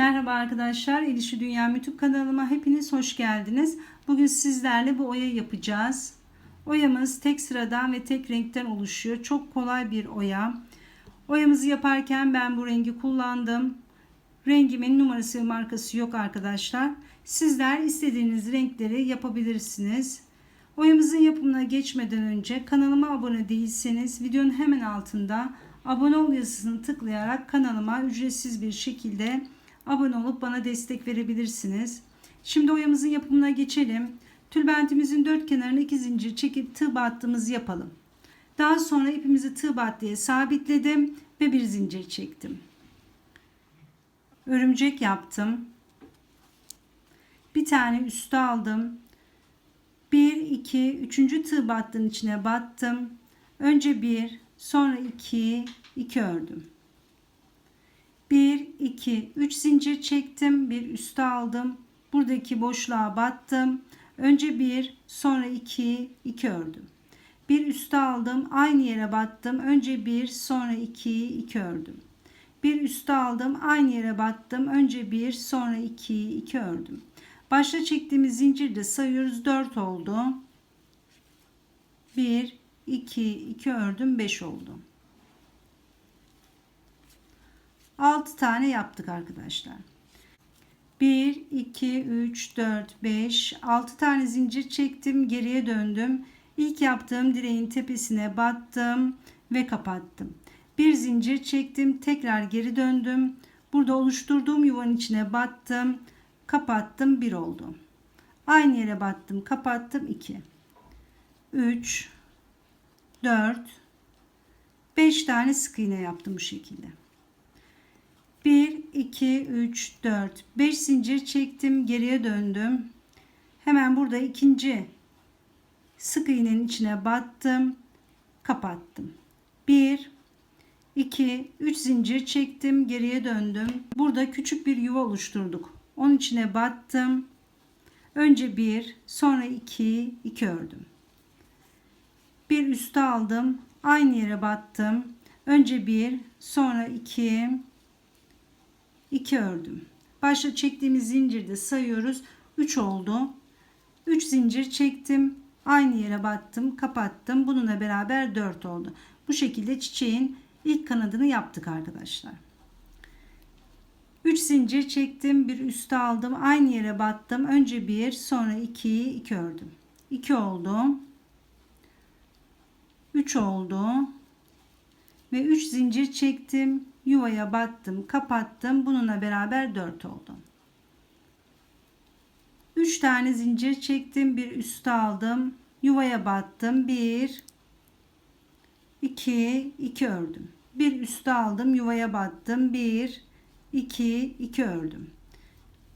Merhaba arkadaşlar, İlişi Dünya YouTube kanalıma hepiniz hoş geldiniz. Bugün sizlerle bu oya yapacağız. Oyamız tek sıradan ve tek renkten oluşuyor. Çok kolay bir oya. Oyamızı yaparken ben bu rengi kullandım. Rengimin numarası ve markası yok arkadaşlar. Sizler istediğiniz renkleri yapabilirsiniz. Oyamızın yapımına geçmeden önce kanalıma abone değilseniz videonun hemen altında abone ol yazısını tıklayarak kanalıma ücretsiz bir şekilde abone olup bana destek verebilirsiniz. Şimdi oyamızın yapımına geçelim. Tülbentimizin dört kenarına iki zincir çekip tığ battığımızı yapalım. Daha sonra ipimizi tığ battıya sabitledim ve bir zincir çektim. Örümcek yaptım. Bir tane üstü aldım. 1 2 3. tığ battığın içine battım. Önce 1, sonra 2, 2 ördüm. 1 2 3 zincir çektim, bir üstü aldım. Buradaki boşluğa battım. Önce 1, sonra 2, 2 ördüm. Bir üstü aldım, aynı yere battım. Önce 1, sonra 2, 2 ördüm. Bir üstü aldım, aynı yere battım. Önce 1, sonra 2, 2 ördüm. Başta çektiğimiz zincirde sayıyoruz 4 oldu. 1 2 2 ördüm 5 oldu. 6 tane yaptık arkadaşlar. 1 2 3 4 5 6 tane zincir çektim, geriye döndüm. İlk yaptığım direğin tepesine battım ve kapattım. Bir zincir çektim, tekrar geri döndüm. Burada oluşturduğum yuvanın içine battım kapattım 1 oldu. Aynı yere battım kapattım 2. 3 4 5 tane sık iğne yaptım bu şekilde. 1 2 3 4 5 zincir çektim geriye döndüm. Hemen burada ikinci sık iğnenin içine battım kapattım. 1 2 3 zincir çektim geriye döndüm. Burada küçük bir yuva oluşturduk. Onun içine battım. Önce bir, sonra iki, iki ördüm. Bir üstü aldım. Aynı yere battım. Önce bir, sonra iki, iki ördüm. Başta çektiğimiz zincirde sayıyoruz. 3 oldu. 3 zincir çektim. Aynı yere battım, kapattım. Bununla beraber 4 oldu. Bu şekilde çiçeğin ilk kanadını yaptık arkadaşlar. 3 zincir çektim bir üstü aldım aynı yere battım önce 1 sonra 2 2 ördüm 2 oldu 3 oldu ve 3 zincir çektim yuvaya battım kapattım bununla beraber 4 oldu 3 tane zincir çektim bir üstü aldım yuvaya battım 1 2 2 ördüm. Bir üstü aldım yuvaya battım 1 2 2 ördüm.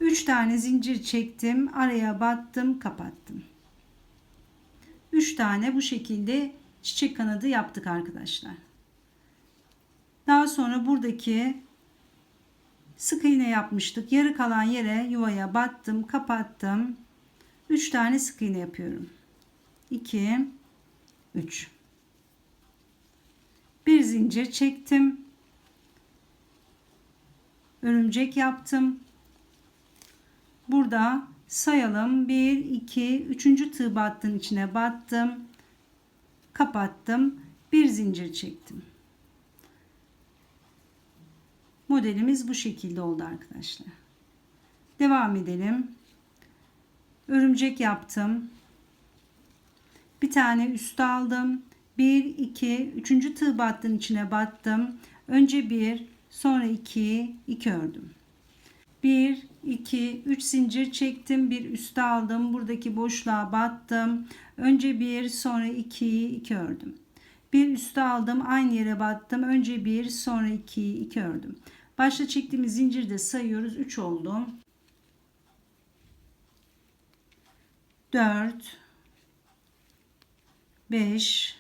3 tane zincir çektim araya battım kapattım. 3 tane bu şekilde çiçek kanadı yaptık arkadaşlar daha sonra buradaki sık iğne yapmıştık yarı kalan yere yuvaya battım kapattım 3 tane sık iğne yapıyorum 2 3 bir zincir çektim örümcek yaptım. Burada sayalım. 1, 2, 3. tığ battığın içine battım. Kapattım. Bir zincir çektim. Modelimiz bu şekilde oldu arkadaşlar. Devam edelim. Örümcek yaptım. Bir tane üst aldım. 1, 2, 3. tığ battığın içine battım. Önce bir, Sonra 2, 2 ördüm. 1, 2, 3 zincir çektim. Bir üste aldım. Buradaki boşluğa battım. Önce 1, sonra 2, 2 ördüm. Bir üste aldım. Aynı yere battım. Önce 1, sonra 2, 2 ördüm. Başta çektiğimiz zincirde sayıyoruz. 3 oldu. 4 5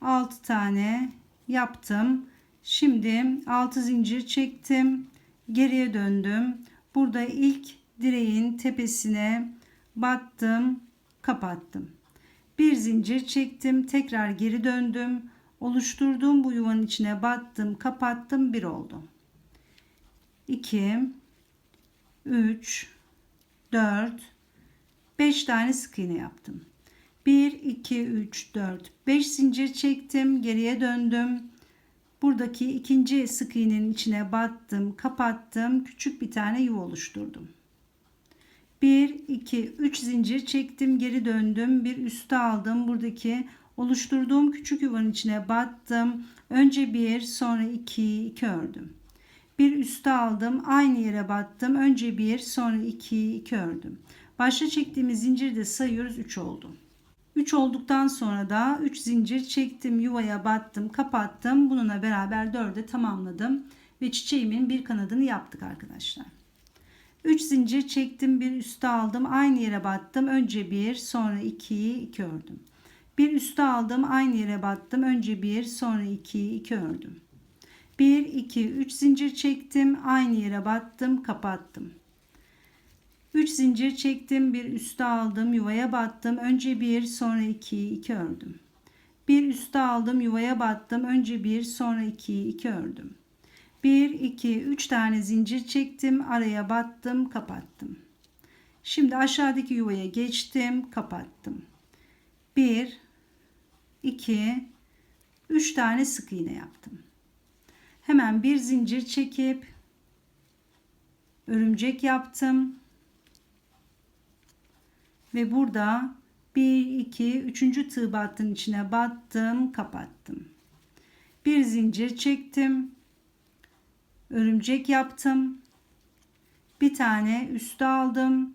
6 tane yaptım. Şimdi 6 zincir çektim. Geriye döndüm. Burada ilk direğin tepesine battım, kapattım. Bir zincir çektim, tekrar geri döndüm. Oluşturduğum bu yuvanın içine battım, kapattım, bir oldu. 2 3 4 5 tane sık iğne yaptım. 1 2 3 4 5 zincir çektim, geriye döndüm. Buradaki ikinci sık iğnenin içine battım, kapattım, küçük bir tane yuva oluşturdum. 1 2 3 zincir çektim, geri döndüm, bir üste aldım. Buradaki oluşturduğum küçük yuvanın içine battım. Önce bir, sonra iki, iki ördüm. Bir üste aldım, aynı yere battım. Önce bir, sonra iki, iki ördüm. Başta çektiğimiz zinciri de sayıyoruz 3 oldu. 3 olduktan sonra da 3 zincir çektim, yuvaya battım, kapattım. Bununla beraber 4'e tamamladım ve çiçeğimin bir kanadını yaptık arkadaşlar. 3 zincir çektim, bir üste aldım, aynı yere battım. Önce 1, sonra 2, 2 ördüm. Bir üste aldım, aynı yere battım. Önce 1, sonra 2, 2 ördüm. 1, 2, 3 zincir çektim, aynı yere battım, kapattım. 3 zincir çektim, bir üste aldım, yuvaya battım. Önce 1, sonra 2, 2 ördüm. Bir üste aldım, yuvaya battım. Önce 1, sonra 2, 2 ördüm. 1, 2, 3 tane zincir çektim, araya battım, kapattım. Şimdi aşağıdaki yuvaya geçtim, kapattım. 1, 2, 3 tane sık iğne yaptım. Hemen bir zincir çekip örümcek yaptım. Ve burada 1 2 3. tığ battının içine battım, kapattım. Bir zincir çektim. Örümcek yaptım. Bir tane üste aldım.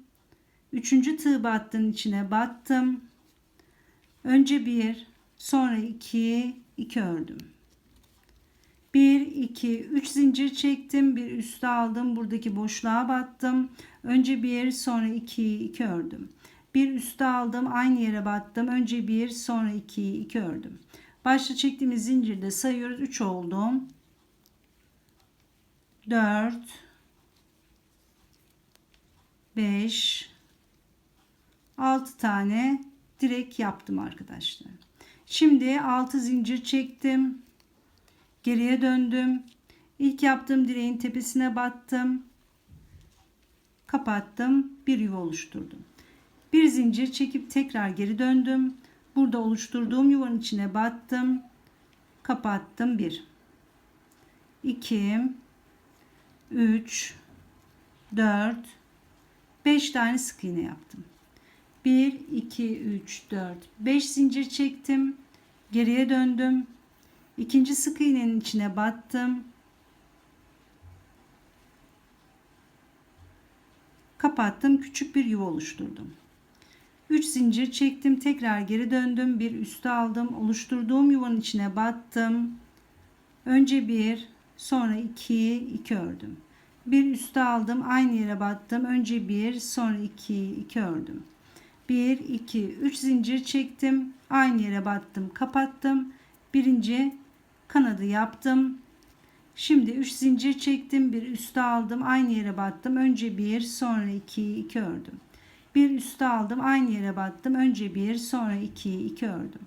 Üçüncü tığ battının içine battım. Önce bir, sonra iki, iki ördüm. 1 2 3 zincir çektim. Bir üste aldım buradaki boşluğa battım. Önce bir sonra 2 2 ördüm. Bir üste aldım aynı yere battım. Önce bir sonra 2 2 ördüm. Başta çektiğimiz zincirde sayıyoruz. 3 oldu 4 5 6 tane direk yaptım arkadaşlar şimdi 6 zincir çektim Geriye döndüm. İlk yaptığım direğin tepesine battım. Kapattım. Bir yuva oluşturdum. Bir zincir çekip tekrar geri döndüm. Burada oluşturduğum yuvanın içine battım. Kapattım. 1 2 3 4 5 tane sık iğne yaptım. 1 2 3 4 5 zincir çektim. Geriye döndüm İkinci sık iğnenin içine battım. Kapattım. Küçük bir yuva oluşturdum. 3 zincir çektim. Tekrar geri döndüm. Bir üste aldım. Oluşturduğum yuvanın içine battım. Önce bir, sonra iki, iki ördüm. Bir üste aldım. Aynı yere battım. Önce bir, sonra iki, iki ördüm. 1 2 3 zincir çektim. Aynı yere battım, kapattım. Birinci kanadı yaptım. Şimdi 3 zincir çektim. Bir üste aldım. Aynı yere battım. Önce 1 sonra 2 2 ördüm. Bir üste aldım. Aynı yere battım. Önce 1 sonra 2 2 ördüm.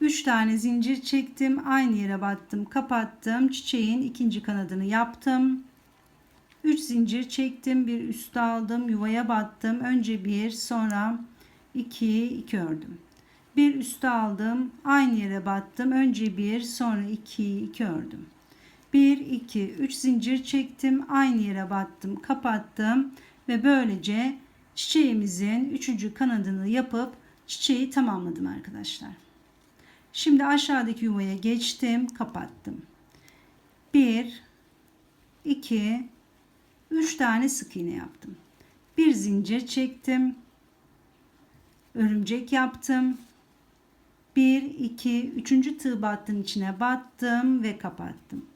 3 tane zincir çektim. Aynı yere battım. Kapattım. Çiçeğin ikinci kanadını yaptım. 3 zincir çektim. Bir üste aldım. Yuvaya battım. Önce 1 sonra 2 2 ördüm bir üste aldım aynı yere battım önce bir sonra iki iki ördüm 1 2 3 zincir çektim aynı yere battım kapattım ve böylece çiçeğimizin üçüncü kanadını yapıp çiçeği tamamladım arkadaşlar şimdi aşağıdaki yuvaya geçtim kapattım 1 2 3 tane sık iğne yaptım bir zincir çektim örümcek yaptım 1 2 3. tığ battığın içine battım ve kapattım.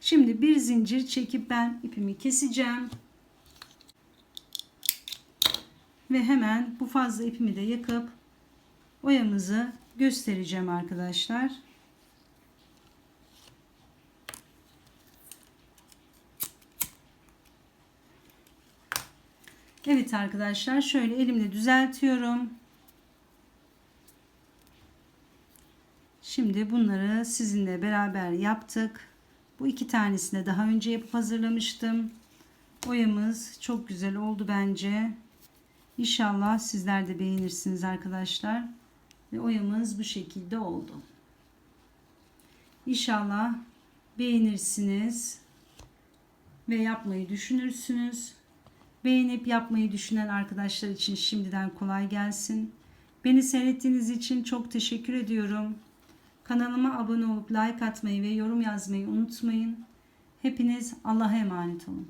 Şimdi bir zincir çekip ben ipimi keseceğim. Ve hemen bu fazla ipimi de yakıp oyamızı göstereceğim arkadaşlar. Evet arkadaşlar şöyle elimle düzeltiyorum. Şimdi bunları sizinle beraber yaptık. Bu iki tanesini daha önce yapıp hazırlamıştım. Oyamız çok güzel oldu bence. İnşallah sizler de beğenirsiniz arkadaşlar. Ve oyamız bu şekilde oldu. İnşallah beğenirsiniz ve yapmayı düşünürsünüz. Beğenip yapmayı düşünen arkadaşlar için şimdiden kolay gelsin. Beni seyrettiğiniz için çok teşekkür ediyorum. Kanalıma abone olup like atmayı ve yorum yazmayı unutmayın. Hepiniz Allah'a emanet olun.